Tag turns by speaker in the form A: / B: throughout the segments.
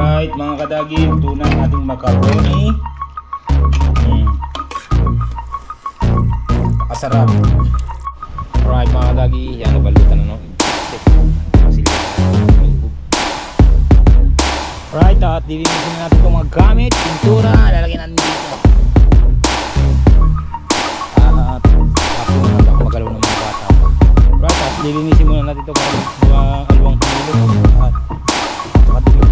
A: Alright mga kadagi, ito na ating macaroni. Mm. Pakasarap. Alright mga kadagi, yan nabalutan na no. Alright, at dilinisin na natin itong mga gamit, pintura, lalagyan natin dito. At tapos na natin magalaw ng mga bata. Alright, at lilinisin muna natin ito para mga alawang pinilo. At. Daming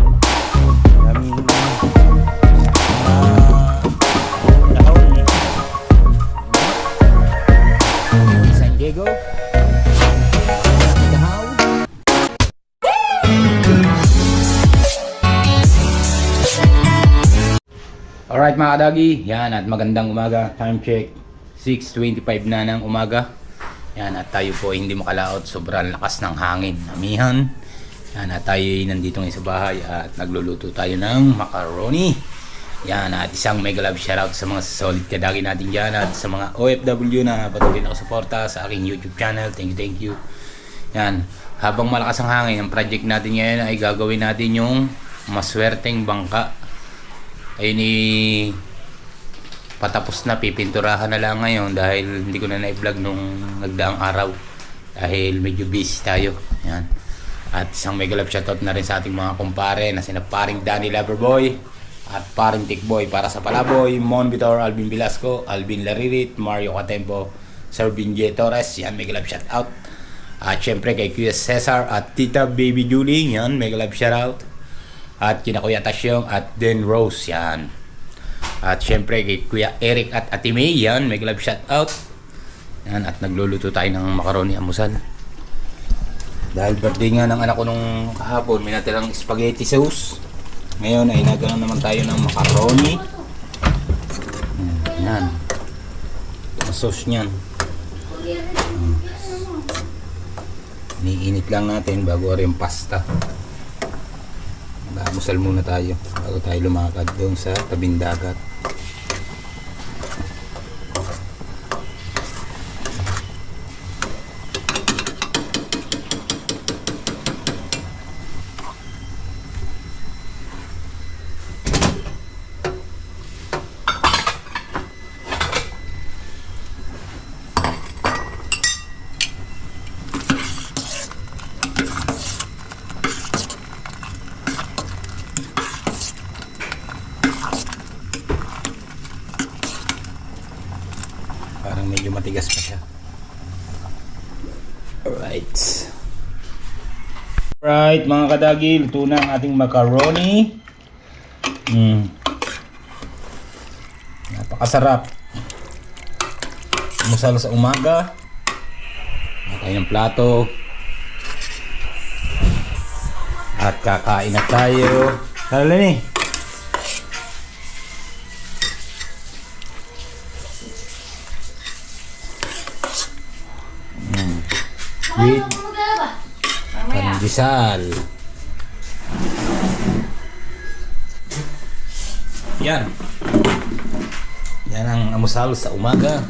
A: Alright mga kadagi, yan at magandang umaga, time check. 6.25 na ng umaga. Yan at tayo po hindi makalaot, sobrang lakas ng hangin, amihan. Yan at tayo ay nandito ngayon sa bahay at nagluluto tayo ng macaroni. Yan at isang mega love shoutout sa mga solid kadagi natin dyan at sa mga OFW na patuloy na suporta sa aking YouTube channel, thank you, thank you. Yan, habang malakas ang hangin, ang project natin ngayon ay gagawin natin yung maswerteng bangka ayun eh patapos na pipinturahan na lang ngayon dahil hindi ko na na-vlog nung nagdaang araw. Dahil medyo busy tayo. Yan at isang mega love shoutout na rin sa ating mga kumpare na sina paring Danny Loverboy at paring Tikboy para sa Palaboy Mon Vitor, Alvin Velasco Alvin Laririt, Mario Catempo Servin J. Torres. Yan mega love shoutout. At syempre kay Kuya Cesar at Tita Baby Julie. Yan mega love shoutout at kina Kuya Tasyong at Den Rose yan. At syempre kay Kuya Eric at Ate May yan, may love shout out. Yan at nagluluto tayo ng macaroni amusal. Dahil birthday nga ng anak ko nung kahapon, may natirang spaghetti sauce. Ngayon ay nagano naman tayo ng macaroni. Hmm, Yan. Ang sauce niyan. Hmm. Iniinit lang natin bago rin pasta. Mamusal muna tayo bago tayo lumakad doon sa tabing dagat. Medyo matigas pa siya. Alright. Alright mga kadagi, luto na ang ating macaroni. Mm. Napakasarap. Musal sa umaga. Tayo ng plato. At kakain na tayo. Tara ni. With pandesal. Yan. Yan ang amusal sa umaga.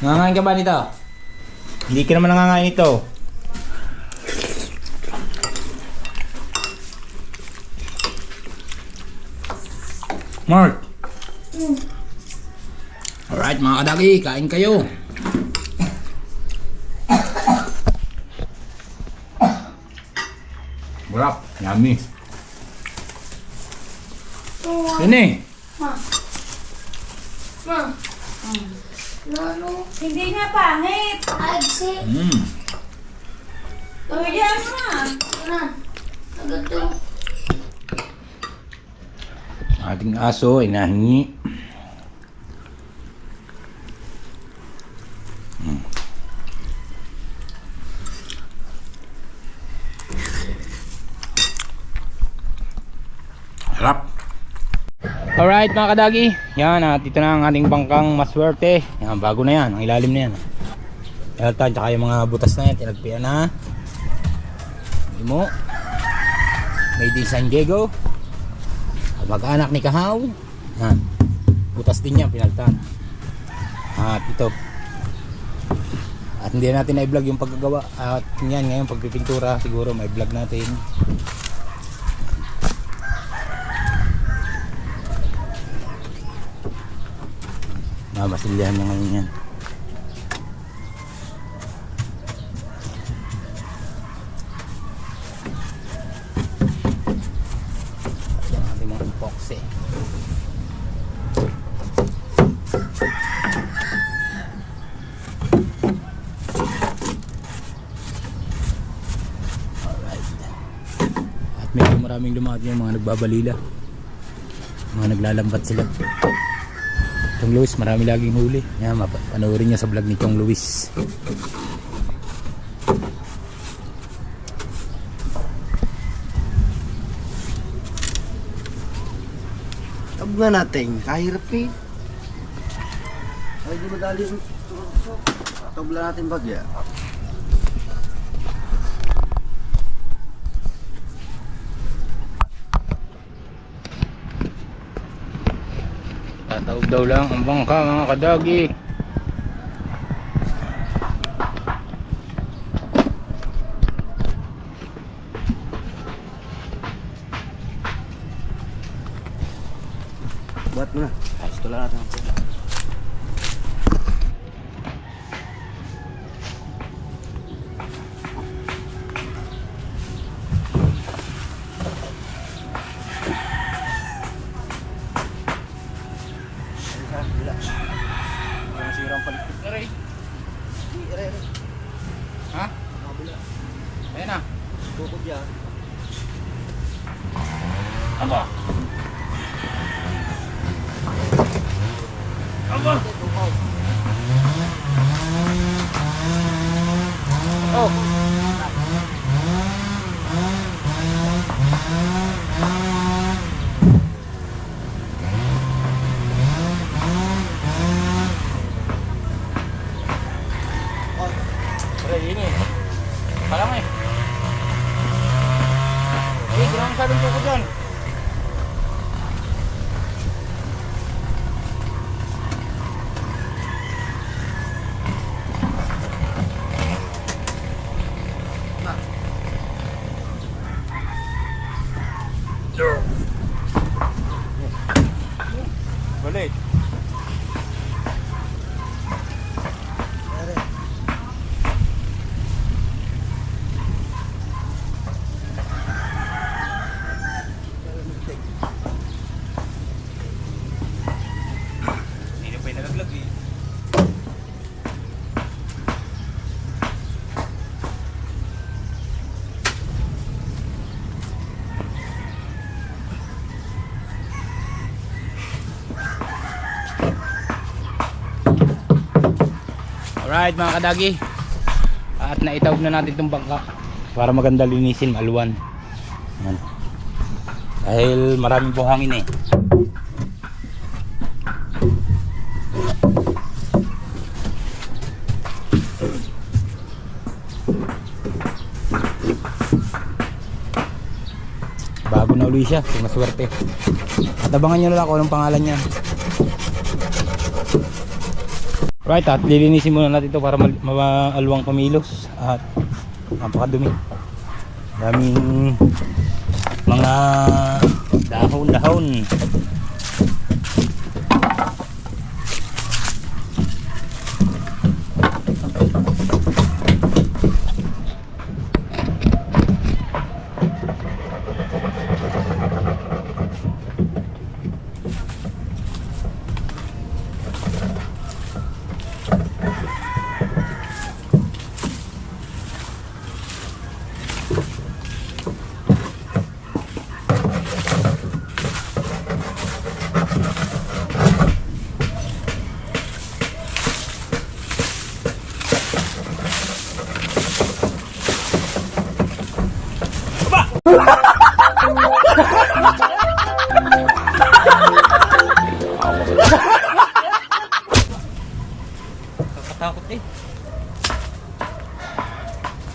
A: Nangangain ka ba nito? Hindi ka naman nangangain ito. Mark. Alright mga kadagi, kain kayo. Sarap, yummy. Yan eh.
B: Ma. Lalo. Hindi nga pangit. Agsi.
A: Mm.
B: Tuya ma. Na. Nagato.
A: Ating aso ay Alright mga kadagi, yan at ito na ang ating bangkang maswerte. Yan, bago na yan, ang ilalim na yan. Elta, tsaka yung mga butas na yan, tinagpian na. Imo. Made in San Diego. Mag-anak ni Kahaw. Yan. Butas din yan, pinaltan. At ito. At hindi natin na-vlog yung paggagawa. At yan ngayon pagpipintura siguro may vlog natin. Mamasilyahan niya ngayon yan. Mga epoxy. Alright. At medyo maraming lumaki yung mga nagbabalila. Mga naglalambat sila. Chong Luis, marami laging huli. Yan, mapa- panoorin niya sa vlog ni Chong Luis.
C: Tabga natin, kahirap eh. Ay, di madali yung Tabla natin bagya.
A: Tataob daw lang ang bangka mga kadagi.
C: Buat mo na. Ayos ko lang natin ang pula.
A: Nasira ang palikpik na rin. Ha? Ayan na.
C: Bukod yan.
A: Aba. Aba. Oh. Pre, ini. Parang eh. Eh, kailangan masyadong tuko dyan. Balik. Hindi na pa yung nalaglag eh. Alright mga kadagi At naitawag na natin itong bangka Para maganda linisin maluwan Yan. Dahil maraming buhangin eh Bago na uli siya, kung maswerte. At abangan nyo na lang kung anong pangalan niya. Right, at lilinisin muna natin ito para maalwang pamilos at napakadumi. Daming mga dahon-dahon.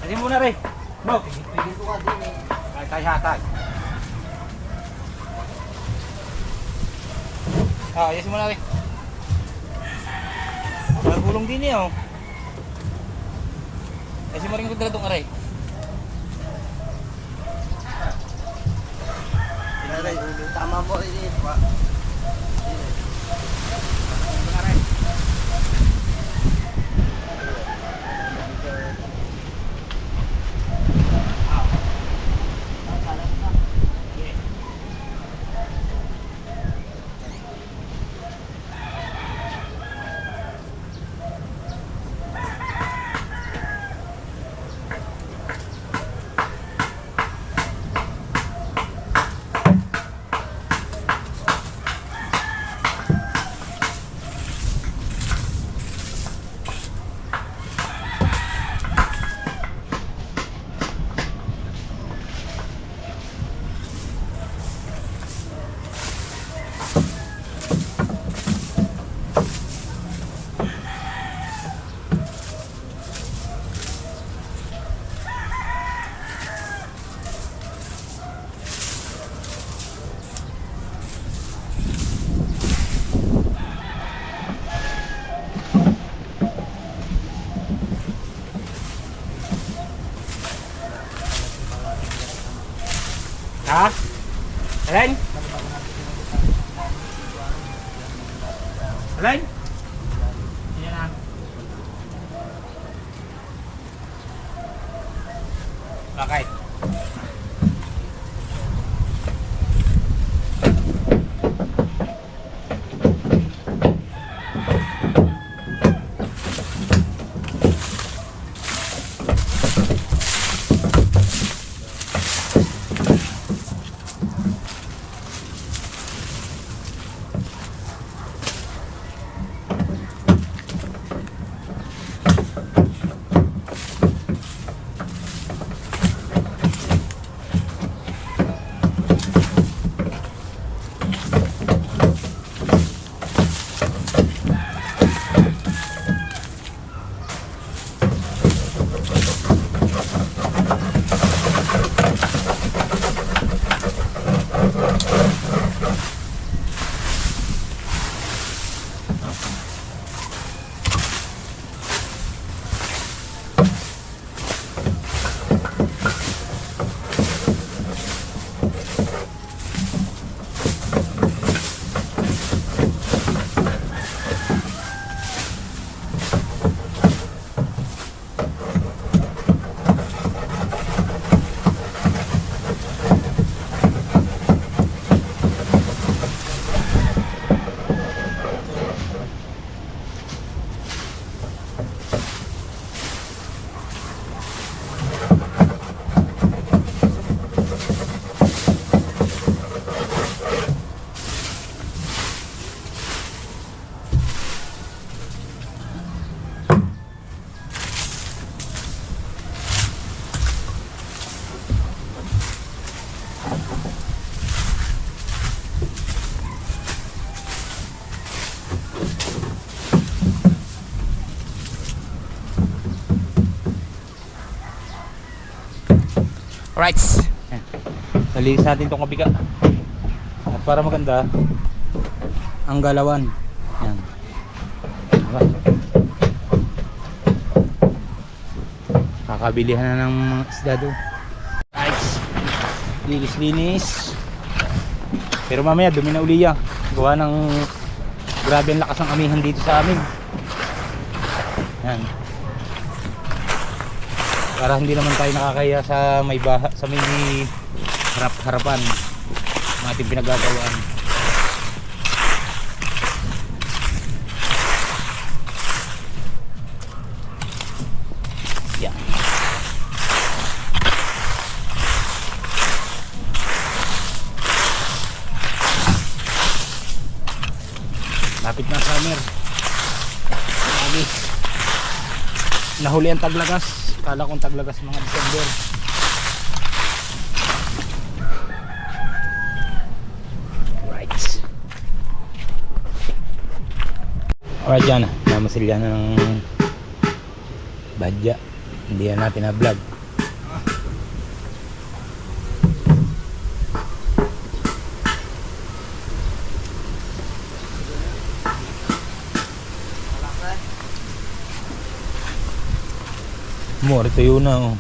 A: Kasi muna rin. Bok.
C: Pigil ko ka
A: hatag. Ah, ayos mo na rin. Nagulong din eh oh. Kasi mo rin ko dala itong. Aray,
C: tama mo rin eh. Pa.
A: Ha? Alin? Alin? Alright. Nalinis natin itong kabiga. At para maganda, ang galawan. Yan. Kakabilihan na ng mga isda doon. Nice. Linis-linis. Pero mamaya dumi na uli yan. Gawa ng grabe ang lakas ng amihan dito sa amin. Yan. Para hindi naman tayo nakakaya sa may baha, sa may harap-harapan ng ating pinagagawaan. Lapit na summer. Nahuli ang taglagas. Kala kong taglagas mga December. Right. Alright yan. Namasilya na ng badya. Hindi na natin na vlog. Mo, yun na oh.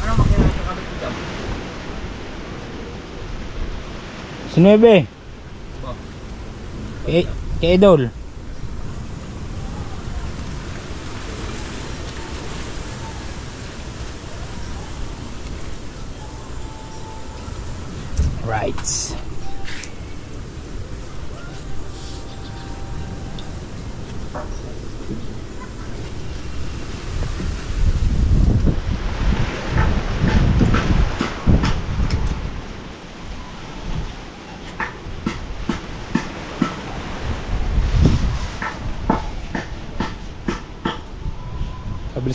C: Ano?
A: Si Nuebe.
C: Oh.
A: Kay, kay Idol. Right.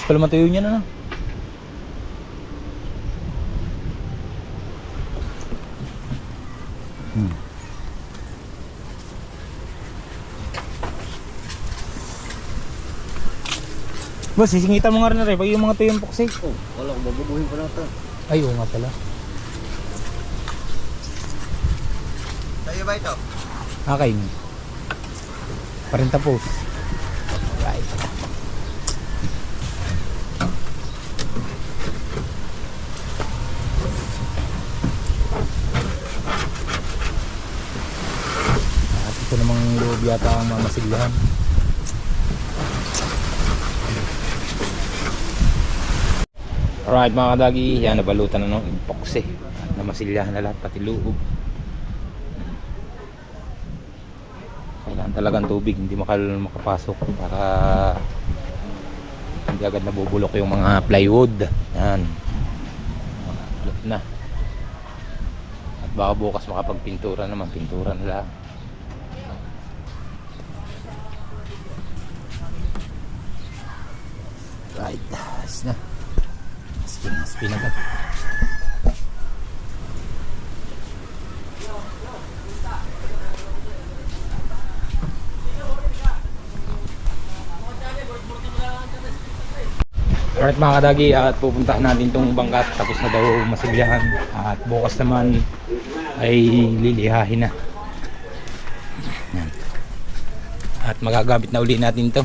A: Pala matuyo niya na. no? Hmm. Boss, sisingitan mo nga rin na rin. Pag yung mga tuyong poksi.
C: Oh, wala ko babubuhin pa na ito.
A: Ay, oo nga pala.
C: Sa'yo ba ito?
A: Akin. Parinta post. Right. At ito namang loob yata ang mamasiglahan. Alright mga kadagi, yan nabalutan na ng epoxy. Namasilyahan na lahat, pati loob. kailangan talagang tubig hindi makal makapasok para hindi agad nabubulok yung mga plywood yan Alat na at baka bukas makapagpintura naman pintura na lang right ayos na agad Alright mga kadagi at pupuntahan natin tong bangkat. Tapos na daw masiglahan. At bukas naman ay lilihahin na. At magagamit na uli natin to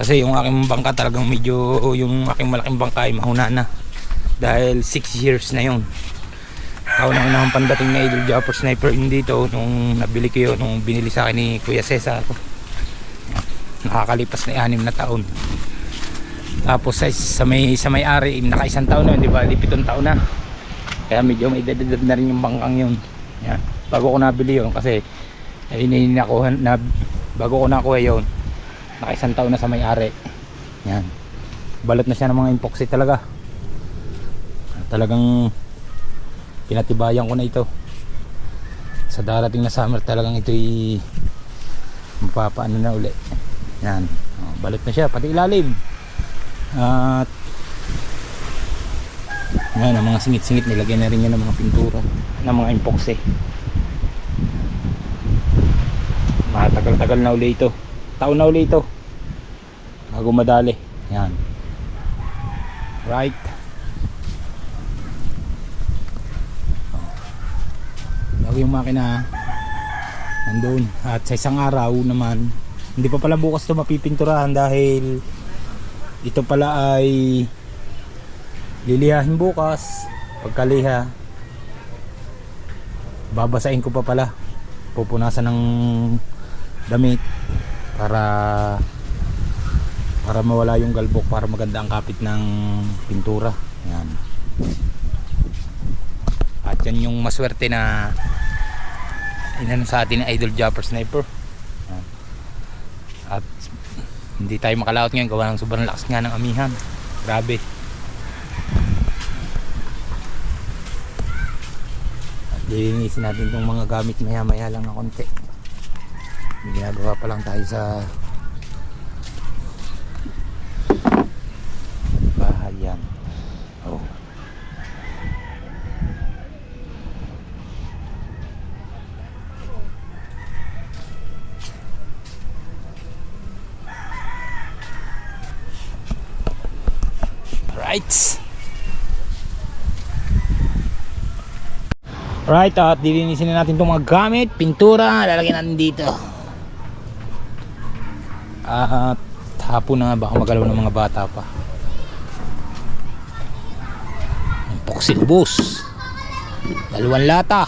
A: kasi yung aking bangka talagang medyo yung aking malaking bangka ay mahuna na dahil 6 years na yun kaunang unang pandating na idol Japper Sniper yun dito nung nabili ko yun nung binili sa akin ni Kuya Cesar nakakalipas na 6 na taon tapos sa, sa may sa may ari nakaisang taon na yun, di ba? Di taon na. Kaya medyo may edad na rin yung bangkang yun. Yan. Bago ko nabili yun kasi ay ninakuha na bago ko nakuha yun. Nakaisang taon na sa may ari. Yan. Balot na siya ng mga epoxy talaga. Talagang pinatibayan ko na ito. Sa darating na summer talagang ito'y mapapaano na uli. Yan. Oh, balot na siya pati ilalim. At yan, ang mga singit-singit nilagyan na rin yan ng mga pintura ng mga epoxy. Matagal-tagal na uli ito. Taon na uli ito. Bago madali. Yan. Right. Bago yung makina nandun. At sa isang araw naman, hindi pa pala bukas ito mapipinturahan dahil ito pala ay lilihahin bukas pagkaliha babasain ko pa pala pupunasan ng damit para para mawala yung galbok para maganda ang kapit ng pintura. Yan. At yan yung maswerte na inano sa atin idol jumper sniper. Yan. at hindi tayo makalaot ngayon gawa ng sobrang lakas nga ng amihan. Grabe. Lilinisin natin itong mga gamit maya maya lang na konti may ginagawa pa lang tayo sa bahay yan oh. Right. Right, at dilinisin na natin itong mga gamit, pintura, lalagyan natin dito. At hapon na nga baka magalaw ng mga bata pa. Ang poksi. Dalawang lata.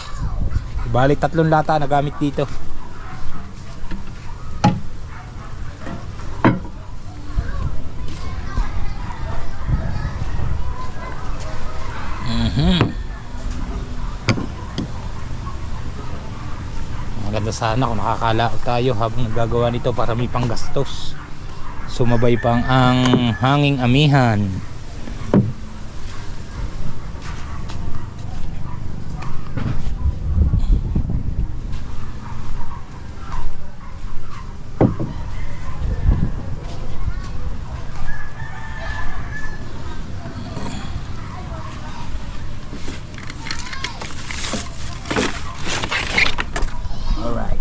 A: Balik tatlong lata na gamit dito. Sana kung nakakalaot tayo habang nagagawa nito para may panggastos. Sumabay pang ang hanging amihan. Alright.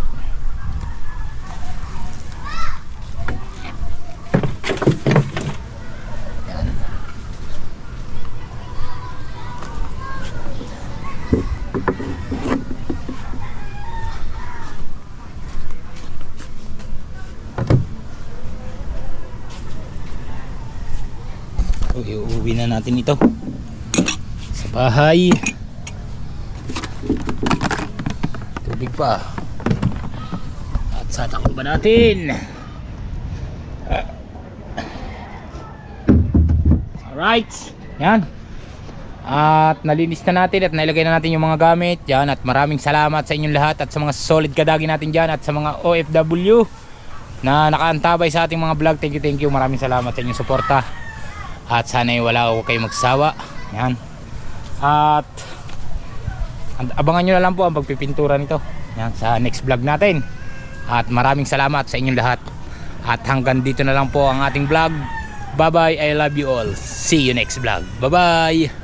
A: Yan. Okay, uuwi na natin ito sa bahay. Tubig pa. At sa takbo ba natin? Alright. Yan. At nalinis na natin at nailagay na natin yung mga gamit. Yan. At maraming salamat sa inyong lahat at sa mga solid kadagi natin dyan at sa mga OFW na nakaantabay sa ating mga vlog. Thank you, thank you. Maraming salamat sa inyong suporta. At sana'y wala ako kayo magsawa. Yan. At abangan nyo na lang po ang pagpipintura nito. Yan, sa next vlog natin. At maraming salamat sa inyong lahat. At hanggang dito na lang po ang ating vlog. Bye bye I love you all. See you next vlog. Bye bye